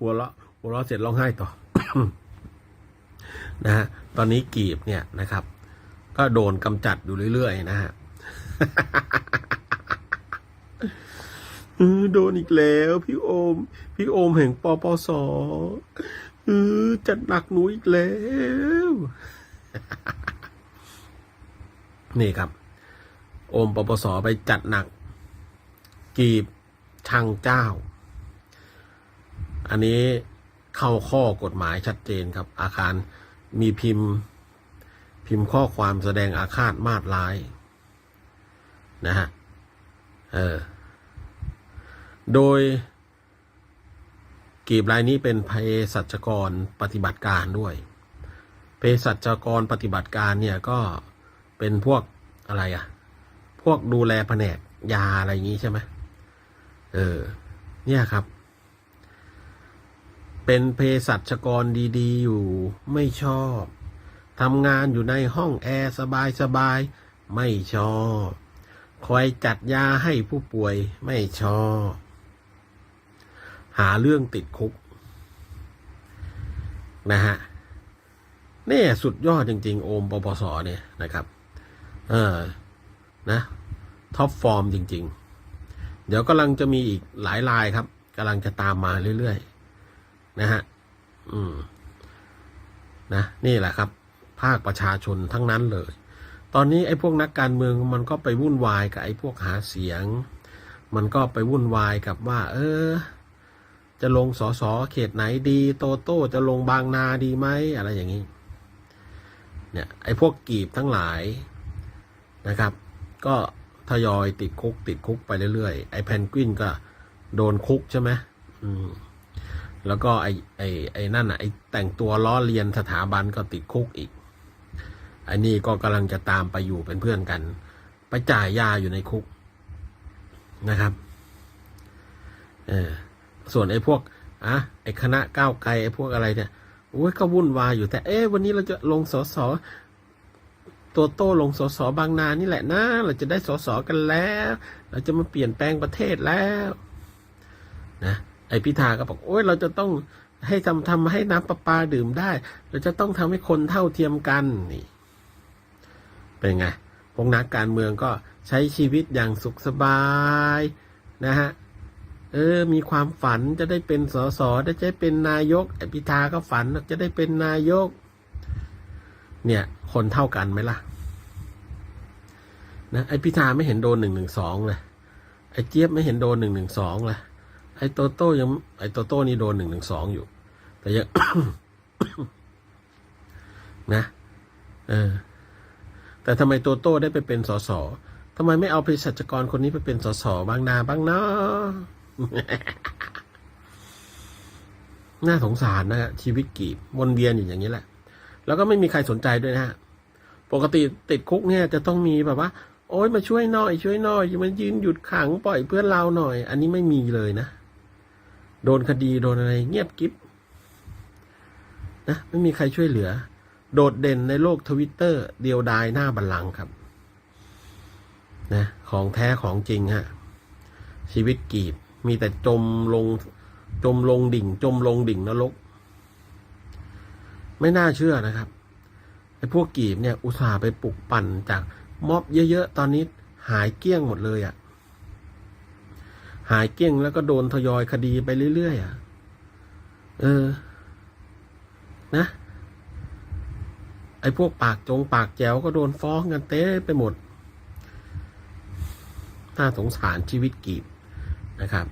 หัวเราะหัวเราะเสร็จร้องไห้ต่อนะฮะตอนนี้กีบเนี่ยนะครับ ก็โดนกำจัดอยู่เรื่อยๆนะฮะโดนอีกแล้วพี่โอม พี่โอมแห่งปปสออจัดหนักหนูอีกแล้ว นี่ครับ โอมปปสไปจัดหนัก กีบชังเจ้า อันนี้เข้าข้อกฎหมายชัดเจนครับ อาคารมีพิมพ์ พิมพ์ข้อความแสดงอาฆาตมาดร้าย นะฮะ เออ โดย กีบรายนี้เป็นเภสัชกรปฏิบัติการด้วยเภสัชกรปฏิบัติการเนี่ยก็เป็นพวกอะไรอะพวกดูแลแผนกยาอะไรอย่างนี้ใช่ไหมเออ เนี่ยครับ เป็นเภสัชกรดีๆ อยู่ไม่ชอบทำงานอยู่ในห้องแอร์สบายๆไม่ชอบคอยจัดยาให้ผู้ป่วยไม่ชอบ หาเรื่องติดคุก นะฮะเนี่ยสุดยอดจริง ๆ โอมปปสเนี่ยนะครับ เออ นะ ท็อปฟอร์มจริง ๆ เดี๋ยวกำลังจะมีอีกหลายลายครับกำลังจะตามมาเรื่อยๆนะฮะอืมนะนี่แหละครับ ภาคประชาชนทั้งนั้นเลย ตอนนี้ไอ้พวกนักการเมืองมันก็ไปวุ่นวายกับไอ้พวกหาเสียง มันก็ไปวุ่นวายกับว่า เออ จะลงสอสอเขตไหนดี โตโต้จะลงบางนาดีไหมอะไรอย่างนี้ เนี่ยไอ้พวกกีบทั้งหลายนะครับ ก็ ทยอยติดคุกติดคุกไปเรื่อยๆ ไอ้แพนกวินก็โดนคุกใช่ไหมอืมแล้วก็ไอ้ไอ้ไอ้นั่นอะไอ้แต่งตัวล้อเลียนสถาบันก็ติดคุกอีกไอ้นี่ก็กำลังจะตามไปอยู่เป็นเพื่อนกัน ไปจ่ายยาอยู่ในคุกนะครับเออส่วนไอ้พวกอะไอ้คณะก้าวไกลไอ้พวกอะไรเนี่ยโอ้ยก็วุ่นวายอยู่แต่เอ๊ะวันนี้เราจะลงสอสอ ตัวโต้ลงสสบางนานี่แหละนะ เราจะได้สสกันแล้ว เราจะมาเปลี่ยนแปลงประเทศแล้วนะไอพิธาก็บอกโอ้ยเราจะต้องให้ทำทำให้น้ำประปาดื่มได้ เราจะต้องทำให้คนเท่าเทียมกันนี่เป็นไงพวกนักการเมืองก็ใช้ชีวิตอย่างสุขสบายนะฮะเออ มีความฝันจะได้เป็นสสได้จะเป็นนายกไอพิธาก็ฝันจะได้เป็นนายก เนี่ย คนเท่ากันไหมล่ะ นะ ไอพิธาไม่เห็นโดนหนึ่งหนึ่งสองเลย ไอเจี๊ยบไม่เห็นโดนหนึ่งหนึ่งสองเลย ไอโตโต้ยัง ไอโตโต้นี่โดนหนึ่งหนึ่งสองอยู่ แต่ยังนะ เออ แต่ทำไมโตโต้ได้ไปเป็นสสทำไมไม่เอาเภสัชกรคนนี้ไปเป็นสสบางนาบ้างเนาะน่าสงสารนะฮะชีวิตกีบวนเวียนอยู่อย่างนี้แหละ แล้วก็ไม่มีใครสนใจด้วยนะฮะปกติติดคุกเนี่ยจะต้องมีแบบว่า โอ๊ยมาช่วยหน่อย ช่วยหน่อยมันยืนหยุดขังปล่อยเพื่อนเราหน่อย อันนี้ไม่มีเลยนะ โดนคดีโดนอะไร เงียบกิ๊บนะไม่มีใครช่วยเหลือ โดดเด่นในโลกทวิตเตอร์เดียวดายหน้าบัลลังครับนะของแท้ของจริงฮะชีวิตกีบมีแต่จมลงจมลงดิ่ง จมลงดิ่งนรก ไม่น่าเชื่อนะครับไอ้พวกกีบเนี่ยอุตส่าห์ไปปลุกปั่นจากม็อบเยอะๆ ตอนนี้หายเกี้ยงหมดเลยอะ่ะ หายเกี้ยงแล้วก็โดนทยอยคดีไปเรื่อยๆอะ่ะ เออ นะ ไอ้พวกปากจงปากแจวก็โดนฟ้องกันเต้ไปหมด น่าสงสารชีวิตกีบนะครับ